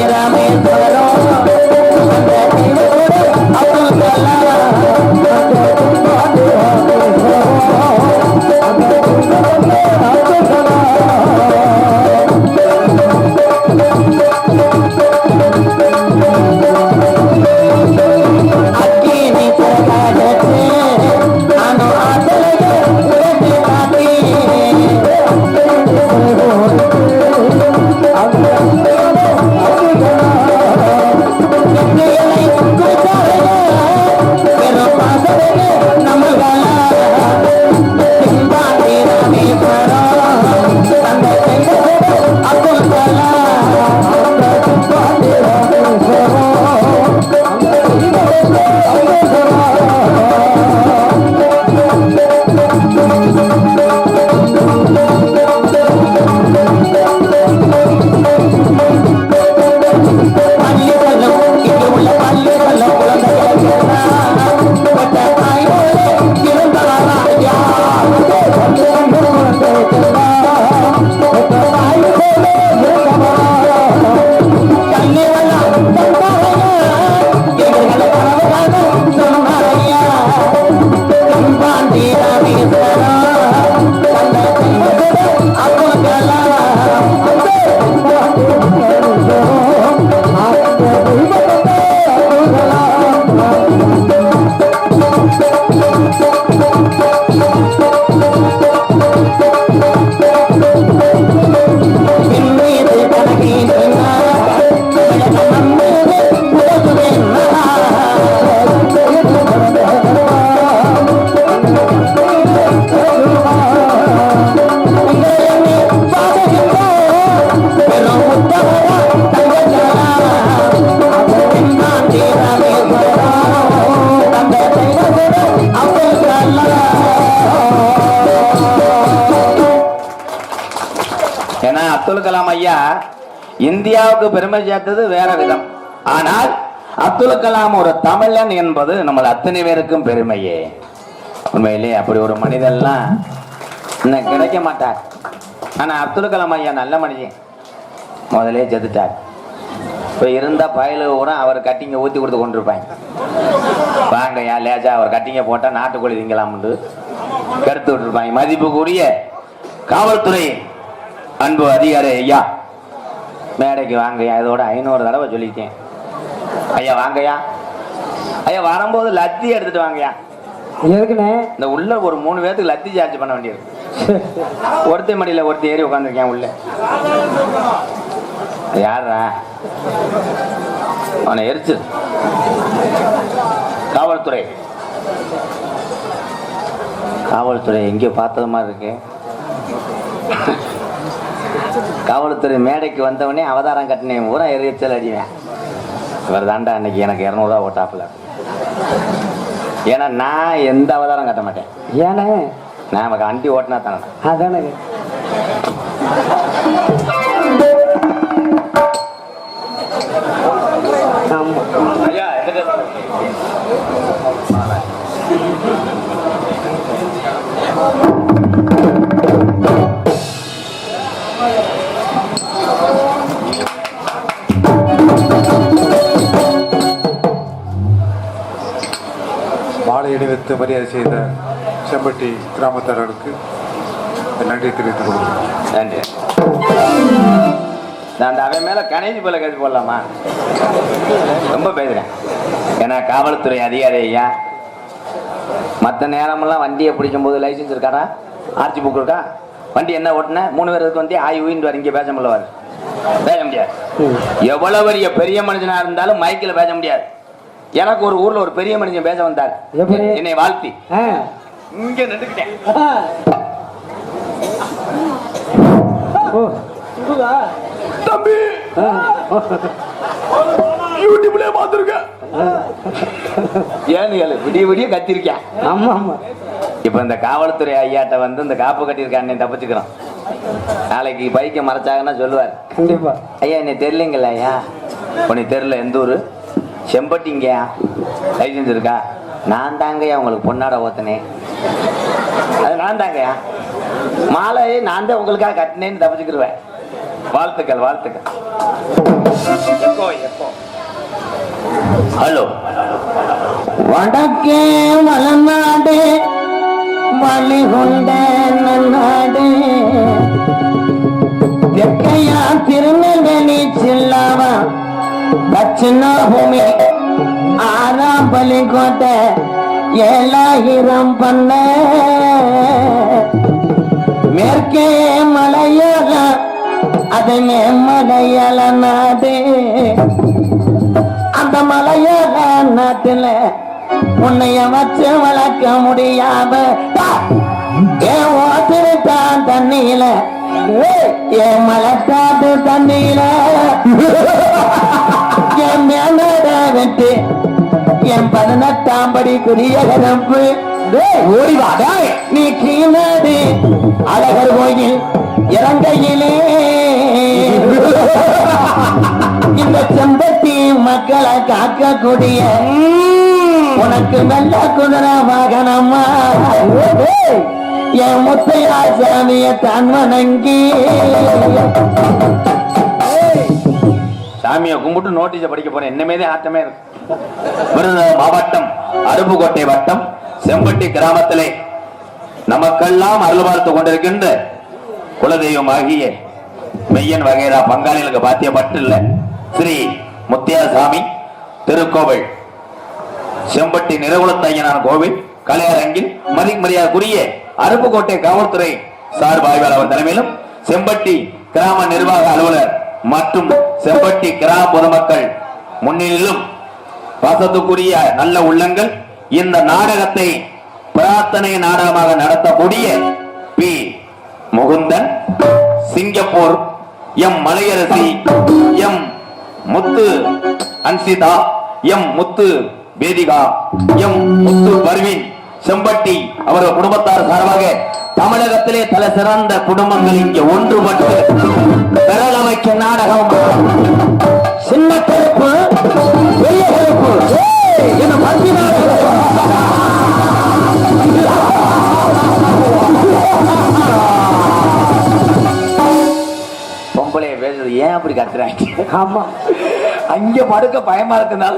ஏன்னா இந்தியாவுக்கு பெருமை சேர்த்தது வேற விதம். ஆனால் அப்துல் கலாம் ஒரு தமிழன் என்பது நம்ம அத்தனை பேருக்கும் பெருமையே. உண்மையிலே அப்படி ஒரு மனிதன்லாம் இன்னும் கிடைக்க மாட்டார். ஆனா அப்துல் கலாம் ஐயா நல்ல மனிதன். முதலே செத்துட்டார். இப்போ இருந்தால் பயலு கூட அவர் கட்டிங்க ஊற்றி கொடுத்து கொண்டிருப்பாங்க. வாங்கய்யா லேஜா அவர் கட்டிங்க போட்டால் நாட்டுக்கோழி திங்கலாம்னு கருத்து விட்டுருப்பாங்க. மதிப்புக்குரிய காவல்துறை அன்பு அதிகாரி ஐயா. மேடைக்கு வாங்கய்யா. இதோட ஐநூறு தடவை சொல்லிட்டேன் ஐயா வாங்கய்யா. ஐயா வரும்போது லத்தி எடுத்துட்டு வாங்கய்யா. எதுக்குண்ணே? இந்த உள்ள ஒரு மூணு பேர்த்துக்கு லத்தி சார்ஜ் பண்ண வேண்டியது. ஒருத்த மடியில ஒருத்த ஏறி உட்காந்துருக்கேன் உள்ள. யாரா அவனை எரிச்சு. காவல்துறை. காவல்துறை எங்கேயோ பார்த்தது மாதிரி இருக்கு. காவல்துறை மேடைக்கு வந்தவனே அவதாரம் கட்டினேன் பூரா எரிச்சல் அடிவேன் இவர் தாண்டா அன்னைக்கு எனக்கு இரநூறுவா ஓட்டாப்புல. ஏன்னா நான் எந்த அவதாரம் கட்ட மாட்டேன். ஏண்ணே நான் நமக்கு அண்டி ஓட்டினா தானே. அதானே. ஆமா ஐயா அணிவித்து மரியாதை செய்த செம்பட்டி கிராமத்தார்களுக்கு நன்றி தெரிவித்துக் கொள்கிறேன். நன்றி. நான் அவன் மேல கணேஜி போல கேட்டு போடலாமா? ரொம்ப பேசுறேன். ஏன்னா காவல்துறை அதிகாரி ஐயா மற்ற நேரமெல்லாம் வண்டியை பிடிக்கும் போது லைசன்ஸ் இருக்காடா ஆர்ச்சி புக் இருக்கா? வண்டி என்ன ஓட்டுன? மூணு பேருக்கு வந்து ஆய் ஊயின்னு வர இங்கே பேச முடியல பேச முடியாது. எவ்வளவு பெரிய பெரிய மனுஷனா இருந்தாலும் மைக்கில் பேச முடியாது. எனக்கு ஒரு ஊர்ல ஒரு பெரிய மனுஷன் பேச வந்தார்? என்னை வாழ்த்தி. இங்க நின்றுக்கிட்டேன். ஆ. ஓ. இதுவா? தம்பி! ஆ. யூடியூப்ல பாத்துருக்கேன் ஏன்னு கேளு விடிய விடிய கத்திருக்கேன் ஆமா ஆமா. இப்ப இந்த காவல்துறை ஐயாட்ட வந்து இந்த காப்பு கட்டியிருக்கானே தப்பிச்சுக்கிறோம் நாளைக்கு பைக்கை மறைச்சாங்கன்னா சொல்லுவார். கண்டிப்பா. ஐயா என்னை தெரியலங்களா ஐயா? உனக்கு தெரியல எந்த ஊரு? செம்பட்டிங்கயா லைசன்ஸ் இருக்கா? நான் தாங்கய்யா உங்களுக்கு பொன்னாட ஓத்தனேன் அது நான் தாங்கய்யா. மாலையை நான் தான் உங்களுக்காக கட்டினேன்னு தப்பிச்சுக்கிருவேன். வாழ்த்துக்கள் வாழ்த்துக்கள். ஹலோ. வடக்கே மலநாடு வழிகொண்ட நன்னாடு. தெற்கையா திருநெல்வேலி சில்லாவா தட்சிணா பூமி ஆறாம் பள்ளிக்கோட்டை ஏழாயிரம் பண்ண. மேற்கே மலையாள அது மலையாள நாடு. அந்த மலையாள நாட்டுல உன்னைய வச்சு வளர்க்க முடியாம ஏன் ஓட்டிருக்கான் தண்ணியில என் மலட்டாட்டு தண்ணியில என் மேலட வெட்டு என் பதினெட்டாம் படி குரிய கதப்பு ஓடிவாடா நீ கீழாடு அழகர் கோயில் இறங்கையிலே இந்த செம்பட்டி மக்களை காக்கக்கூடிய உனக்கு நல்ல குதிரை வாகனம்மா என் முத்தையா சாமிய தான் வணங்கி சாமியை கும்பிட்டு நோட்டீஸை படிக்க போறேன். என்னமேதே ஆட்டமே இருக்கு. விருதுநகர் மாவட்டம் அருப்புக்கோட்டை வட்டம் செம்பட்டி கிராமத்திலே நமக்கெல்லாம் அருள் பார்த்து கொண்டிருக்கின்ற குலதெய்வம் ஆகிய மெய்யன் வகைரா பங்காளிகளுக்கு பாத்தியப்பட்டு இல்ல ஸ்ரீ முத்தியாசாமி திருக்கோவில். செம்பட்டி நிறகுலத்தையனார் கோவில் கலையரங்கில் மதி மரியாதைக்குரிய அருப்புக்கோட்டை காவல்துறை சார்பாய்வாளர் அவர் தலைமையிலும் செம்பட்டி கிராம நிர்வாக அலுவலர் மற்றும் செம்பட்டி கிராம பொதுமக்கள் முன்னிலும் வசத்துக்குரிய நல்ல உள்ளங்கள் இந்த நாடகத்தை பிரார்த்தனை நாடகமாக நடத்தக்கூடிய P. Mukundan Singapore M. Malaiyarasi M. Muthu Ansitha M. Muthu Vedika M. Muthu Parveen. Sempatti அவர்கள் குடும்பத்தார் சார்பாக தமிழகத்திலே தல சிறந்த குடும்பங்கள் இங்கே ஒன்றுபட்டு பெறலமைக்க நாடகம். சின்ன கருப்பு பெரிய கருப்பு என்ன பத்தி பொம்பளைய பேசுறது ஏன் அப்படி கத்துறாங்க? ஆமா. அங்க படுக்க பயமா இருக்கனால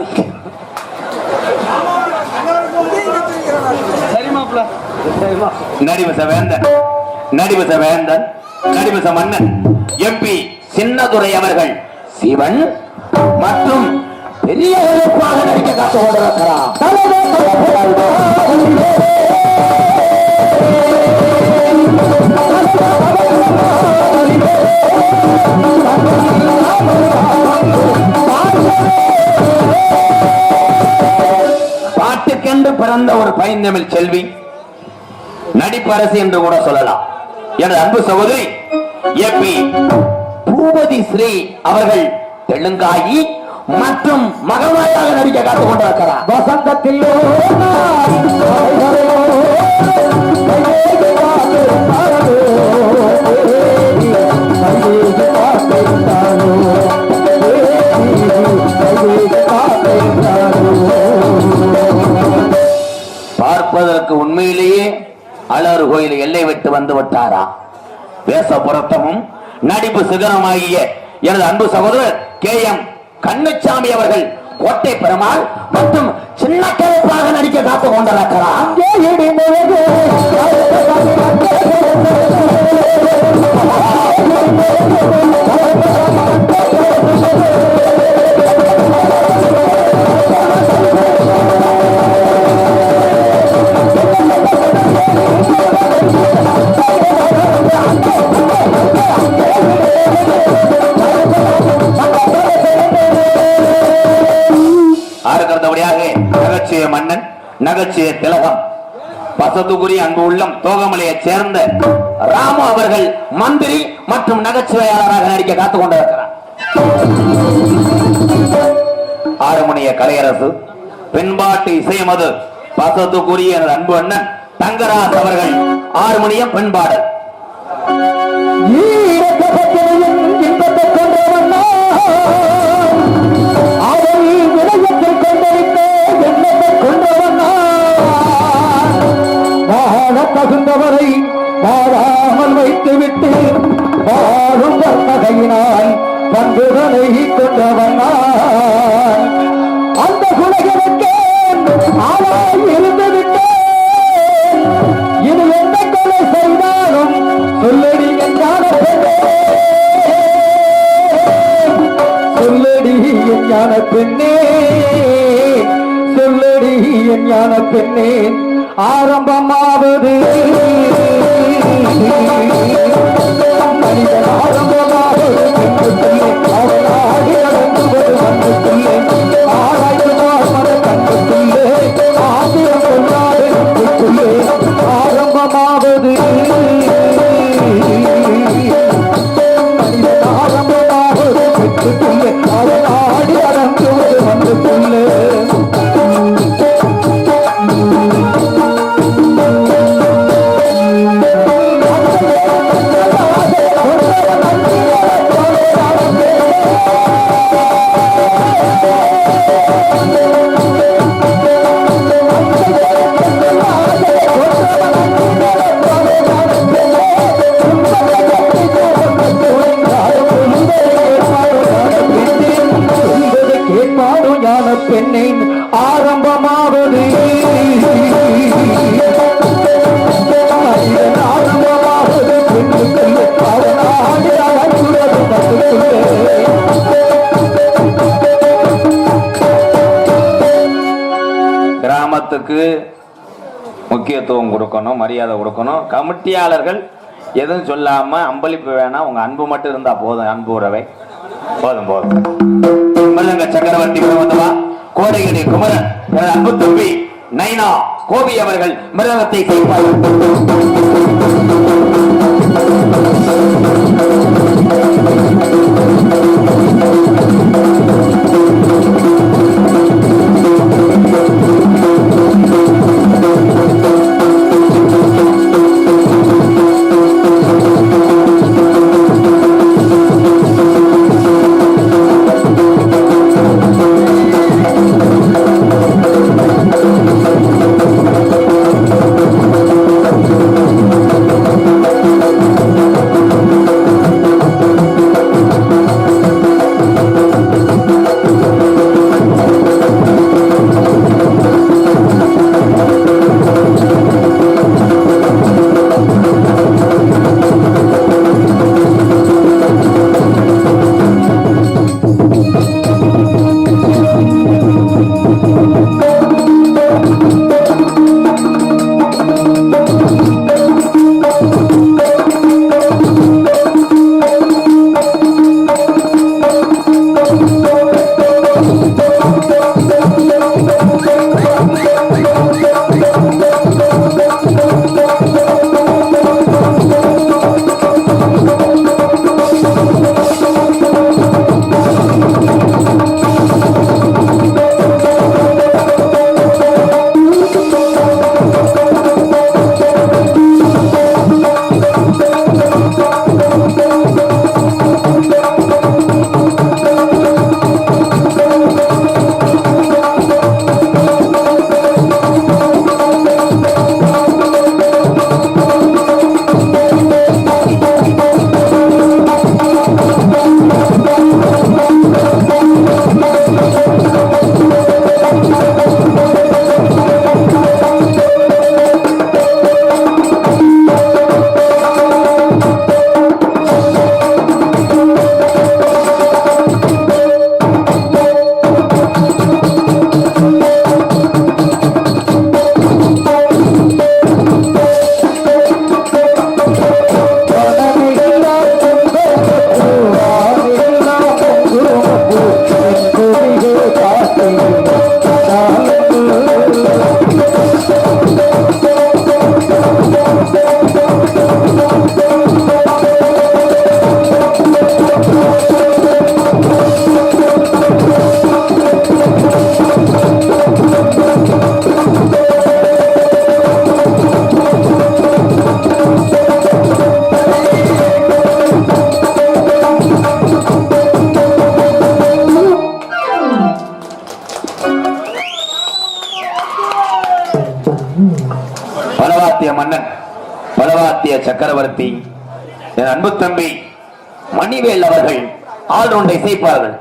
நடிவச வேந்தன் நடிவச வேந்தன் நடிவச மன்னன் எம்பி சின்னதுரை அவர்கள். சிவன் மற்றும் பெரிய நடிக்க பாட்டுக்கென்று பிறந்த ஒரு பைந்தமிழ் செல்வி. நடிப்பரசு என்று கூட சொல்லலாம். எனது அன்பு சகோதரி ஏபி பூபதி ஸ்ரீ அவர்கள் தெலுங்காயி மற்றும் மகமாயாக நடிக்க காத்துக் கொண்டிருக்கிறார். வசந்தத்தில் பார்ப்பதற்கு உண்மையிலேயே அழகு கோயில் எல்லை விட்டு வந்து விட்டாரா? வேச நடிப்பு சிகரமாகிய எனது அன்பு சகோதரர் கே எம் கண்ணுச்சாமி அவர்கள் கோட்டை பெருமாள் மற்றும் சின்ன கருப்பாக நடிக்க காத்து கொண்டிருக்கிறார். நகைச்சுவை திலகம். பசத்துக்குரிய அன்பு உள்ளம் தோகமலையைச் சேர்ந்த ராமு அவர்கள் மந்திரி மற்றும் நகைச்சுவையாளராக நடிக்க காத்துக் கொண்டிருக்கிறார். ஆறுமணிய கலையரசு பெண்பாட்டு இசையமது பசத்துக்குரிய அன்பு அண்ணன் தங்கராஜ் அவர்கள் ஆறுமணிய பெண்பாடல். தகுந்தவரை வாழாமல் வைத்து விட்டு வாழும் வகையினால் அன்புதனை கொண்டவன் அந்த குலகனுக்கு ஆளாய் இருந்து விட்டேன் இது எந்த கொலை செய்தாலும் சொல்லடி என்றான பெண்ணே சொல்லடி என் ஞான பெண்ணே சொல்லடி என் ஞான பெண்ணே ஆரம்பமாவது. முக்கியத்துவம் கொடுக்கணும் மரியாதை கொடுக்கணும். கமிட்டியாளர்கள் எதுவும் சொல்லாம அம்பளிப்பு வேணாம். உங்க அன்பு மட்டும் இருந்தா போதும் அன்பு உறவை. போதும் போதும். மிருதங்க சக்கரவர்த்தி பிரபந்தவா கோடைகிரி குமரன் எனது அன்பு தம்பி நைனா கோபி அவர்கள் மிருகத்தை செய்வார்கள் சக்கரவர்த்தி என் அன்பு தம்பி மணிவேல் அவர்கள் ஆல்ரவுண்டை இசைப்பார்கள்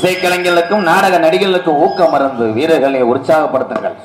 இசைக்கலைஞர்களுக்கும் நாடக நடிகர்களுக்கும் ஊக்கம் மருந்து வீரர்களை உற்சாகப்படுத்துங்கள்.